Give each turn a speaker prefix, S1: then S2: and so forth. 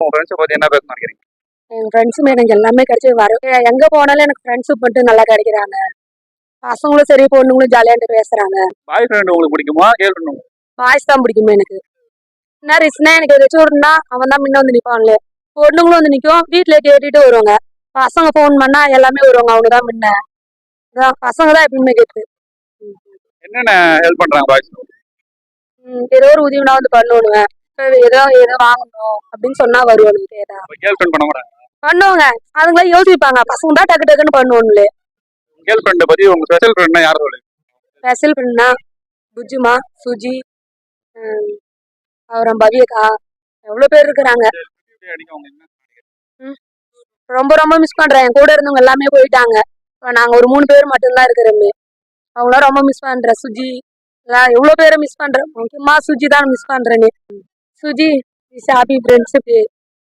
S1: உங்க ஃப்ரெண்ட்ஸை பத்தி என்ன பேச நினைக்கிறீங்க?
S2: என் ஃப்ரெண்ட்ஸுமே எனக்கு எல்லாமே கிடைச்சி வர எங்க போனாலும் எனக்கு ஃப்ரெண்ட்ஸும் மட்டும் நல்லா கிடைக்கிறாங்க. பசங்களும் சரி பொண்ணுங்களும் ஜாலியாண்டு பேசுறாங்க.
S1: பாய் ஃப்ரெண்ட் உங்களுக்கு பிடிக்குமா? கேர்ள் ஃப்ரெண்ட்
S2: வாய்ஸ் தான் பிடிக்குமே எனக்கு. என்ன ரீசனா எனக்கு ஏதாச்சும் ஒருனா அவன் தான் முன்ன வந்து நிப்பான்ல. பொண்ணுங்களும் வந்து நிற்கும் வீட்டுல கேட்டுட்டு வருவாங்க. பசங்க ஃபோன் பண்ணா எல்லாமே வருவாங்க. அவங்க தான் முன்ன. அதான் பசங்க தான் எப்பயுமே கேட்டு
S1: என்னென்ன ஹெல்ப் பண்றாங்க பாய்ஸ்
S2: ஏதோ ஒரு உதவினா வந்து பண்ணுவேன் ஏதோ ஏதோ வாங்கணும் அப்படின்னு சொன்னா கேட்டா
S1: கேர்ள் ஃப்ரெண்ட் பண்ண மாட்டாங்க
S2: பண்ணுவாங்க. அதுங்களா யோசிப்பாங்க. பசங்க தான் டக்கு டக்குன்னு பண்ணுவோம்ல
S1: கேர்ள் ஃப்ரெண்டை பத்தி உங்க ஸ்பெஷல் ஃப்ரெண்ட்னா யார் சொல்லு?
S2: ஸ்பெஷல் பண்ணா புஜுமா சுஜி அப்புறம் பவியக்கா. எவ்வளோ பேர் இருக்கிறாங்க. ரொம்ப ரொம்ப மிஸ் பண்றேன். என் கூட இருந்தவங்க எல்லாமே போயிட்டாங்க. நாங்க ஒரு மூணு பேர் மட்டும்தான் இருக்கிறோமே. அவங்களாம் ரொம்ப மிஸ் பண்றேன். சுஜி எல்லாம் எவ்வளோ பேரை மிஸ் பண்றேன்? முக்கியமா சுஜி தான் மிஸ் பண்றேன்னு சுஜி இஸ் ஹாப்பி ஃப்ரெண்ட்ஷிப்